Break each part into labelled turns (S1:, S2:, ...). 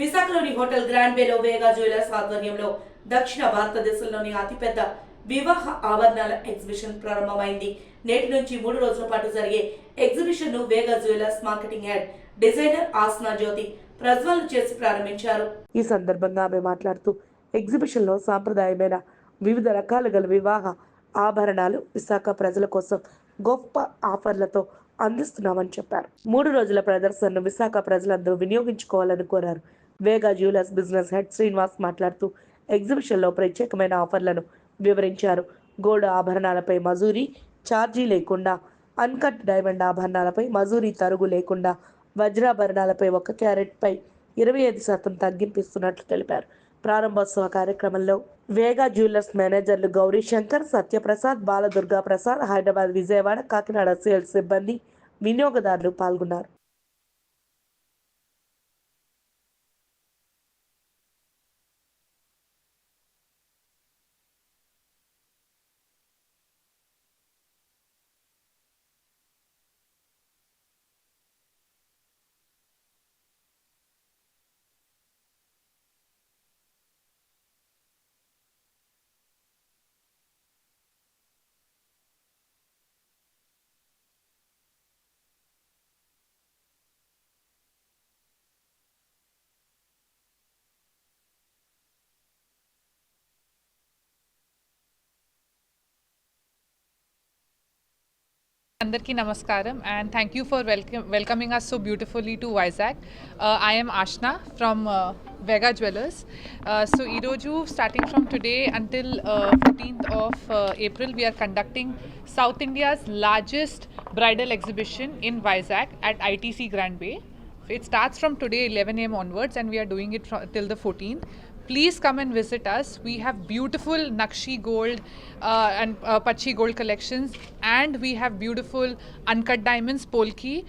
S1: విశాఖలోని hotel grand బేలో Vega jewellers ఆధ్వర్యంలో దక్షిణ భారతదేశంలోని అతిపెద్ద వివాహ ఆభరణాల ఎగ్జిబిషన్ ప్రారంభమైంది. నేటి నుంచి మూడు రోజుల పాటు జరిగే ఎగ్జిబిషన్ను Vega jewellers marketing head designer Asna జ్యోతి ప్రజ్వలన చేసి ప్రారంభించారు.
S2: ఈ సందర్భంగా ఆమె మాట్లాడుతూ ఎగ్జిబిషన్లో సాంప్రదాయమైన వివిధ రకాల గల వివాహ ఆభరణాలు విశాఖ ప్రజల కోసం గొప్ప ఆఫర్లతో అందిస్తున్నామని చెప్పారు. మూడు రోజుల ప్రదర్శనను విశాఖ ప్రజలందరూ వినియోగించుకోవాలని కోరారు. Vega jewellers business head Srinivas మాట్లాడుతూ ఎగ్జిబిషన్లో ప్రత్యేకమైన ఆఫర్లను వివరించారు. గోల్డ్ ఆభరణాలపై మజూరీ ఛార్జీ లేకుండా అన్కట్ డైమండ్ ఆభరణాలపై మజూరీ తరుగు లేకుండా వజ్రాభరణాలపై ఒక క్యారెట్పై ఇరవై ఐదు శాతం తగ్గింపిస్తున్నట్లు తెలిపారు. ప్రారంభోత్సవ కార్యక్రమంలో వేగా జ్యువెలర్స్ మేనేజర్లు గౌరీ శంకర్ సత్యప్రసాద్ బాలదుర్గా ప్రసాద్ హైదరాబాద్ విజయవాడ కాకినాడ సేల్స్ సిబ్బంది వినియోగదారులు పాల్గొన్నారు.
S3: అందరికీ నమస్కారం and thank you for welcome welcoming us so beautifully to Vizag I'm Ashna from Vega jewellers so ఈరోజు starting from today until fourteenth of April we are conducting South India's largest bridal exhibition in Vizag at ITC Grand Bay it starts from today 11 am onwards and we are doing it fro- till the 14th please come and visit us. We have beautiful nakshi gold uh, and uh, pachi gold collections and we have beautiful uncut diamonds polki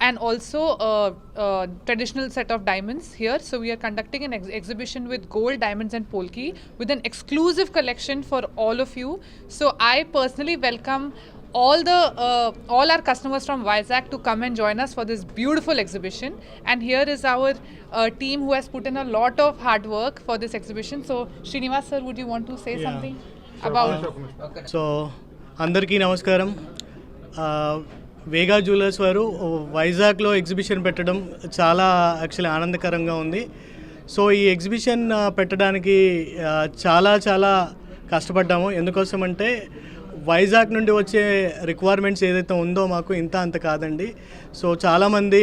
S3: and also a, a traditional set of diamonds here. So we are conducting an ex- exhibition with gold diamonds and polki with an exclusive collection for all of you. So i personally welcome all the uh, all our customers from Vizag to come and join us for this beautiful exhibition. And here is our uh, team who has put in a lot of hard work for this exhibition. So, Srinivas sir, would you want to say
S4: Yeah.
S3: something about?
S4: So అందరికీ నమస్కారం వేగా jewellers వారు వైజాగ్లో exhibition పెట్టడం చాలా actually ఆనందకరంగా ఉంది so ఈ exhibition పెట్టడానికి చాలా చాలా కష్టపడ్డాము ఎందుకోసం అంటే వైజాగ్ నుండి వచ్చే రిక్వైర్మెంట్స్ ఏదైతే ఉందో మాకు ఇంత అంత కాదండి. సో చాలామంది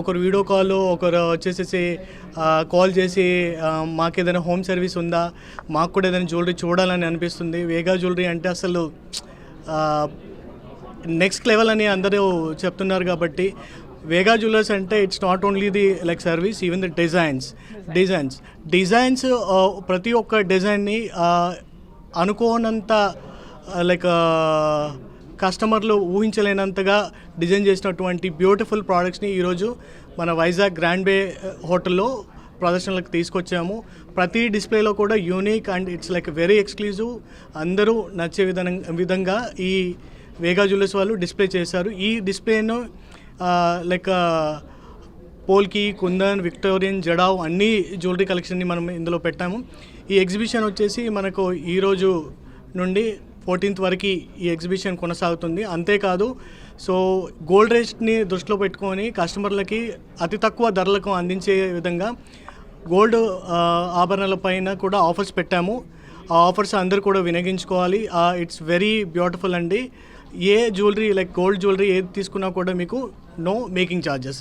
S4: ఒకరు వీడియో కాల్ ఒకరు వచ్చేసేసి కాల్ చేసి మాకు ఏదైనా హోమ్ సర్వీస్ ఉందా? మాకు కూడా ఏదైనా జ్యువెలరీ చూడాలని అనిపిస్తుంది. వేగా జ్యువెలరీ అంటే అసలు నెక్స్ట్ లెవెల్ అని అందరూ చెప్తున్నారు కాబట్టి వేగా జ్యువెలర్స్ అంటే it's not only the like service even the designs designs designs ప్రతి ఒక్క డిజైన్ని అనుకోనంత లైక్ కస్టమర్లు ఊహించలేనంతగా డిజైన్ చేసినటువంటి బ్యూటిఫుల్ ప్రోడక్ట్స్ని ఈరోజు మన వైజాగ్ గ్రాండ్ బే హోటల్లో ప్రదర్శనలకు తీసుకొచ్చాము. ప్రతి డిస్ప్లేలో కూడా unique and it's like very exclusive అందరూ నచ్చే విధంగా విధంగా ఈ వేగా జ్యువెలర్స్ వాళ్ళు డిస్ప్లే చేశారు. ఈ డిస్ప్లేను లైక్ పోల్కి కుందన్ విక్టోరియన్ జడావ్ అన్ని జ్యువెలరీ కలెక్షన్ని మనం ఇందులో పెట్టాము. ఈ ఎగ్జిబిషన్ వచ్చేసి మనకు ఈరోజు నుండి ఫోర్టీన్త్ వరకు ఈ ఎగ్జిబిషన్ కొనసాగుతుంది. అంతేకాదు సో గోల్డ్ రేట్ని దృష్టిలో పెట్టుకొని కస్టమర్లకి అతి తక్కువ ధరలకు అందించే విధంగా గోల్డ్ ఆ, ఆభరణాల పైన కూడా ఆఫర్స్ పెట్టాము. ఆ ఆఫర్స్ అందరూ కూడా వినియోగించుకోవాలి. ఇట్స్ వెరీ బ్యూటిఫుల్ అండి. ఏ జ్యువెలరీ లైక్ గోల్డ్ జ్యువెలరీ ఏది తీసుకున్నా కూడా మీకు no making charges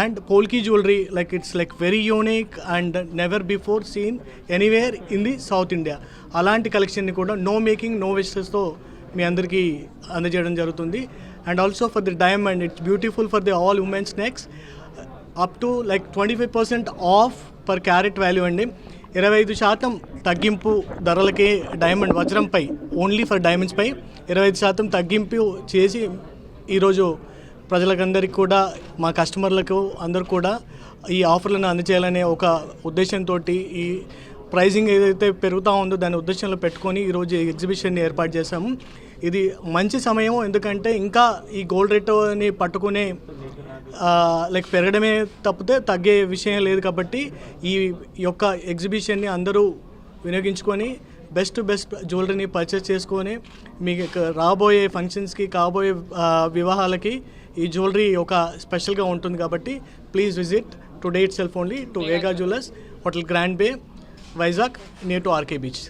S4: and polki jewellery like it's like very unique and never before seen anywhere in the south India అలాంటి కలెక్షన్ని కూడా నో మేకింగ్ నో వెస్టెస్తో మీ అందరికీ అందజేయడం జరుగుతుంది. And also for the diamond it's beautiful for the all womens necks up to like twenty five percent off per carat value అండి. ఇరవై ఐదు శాతం తగ్గింపు ధరలకే డైమండ్ వజ్రంపై ఓన్లీ ఫర్ డైమండ్స్పై ఇరవై ఐదు శాతం తగ్గింపు చేసి ఈరోజు ప్రజలకందరికీ కూడా మా కస్టమర్లకు అందరు కూడా ఈ ఆఫర్లను అందజేయాలనే ఒక ఉద్దేశంతో ఈ ప్రైజింగ్ ఏదైతే పెరుగుతూ ఉందో దాని ఉద్దేశంలో పెట్టుకొని ఈరోజు ఎగ్జిబిషన్ని ఏర్పాటు చేశాము. ఇది మంచి సమయం ఎందుకంటే ఇంకా ఈ గోల్డ్ రేట్ని పట్టుకునే లైక్ పెరగడమే తప్పితే తగ్గే విషయం లేదు కాబట్టి ఈ యొక్క ఎగ్జిబిషన్ని అందరూ వినియోగించుకొని బెస్ట్ బెస్ట్ జ్యువెలరీని పర్చేస్ చేసుకొని మీకు రాబోయే ఫంక్షన్స్కి కాబోయే వివాహాలకి ఈ జ్యువెలరీ ఒక స్పెషల్గా ఉంటుంది కాబట్టి please visit today itself only to Vega jewellers hotel Grand Bay Vizag near to R K beach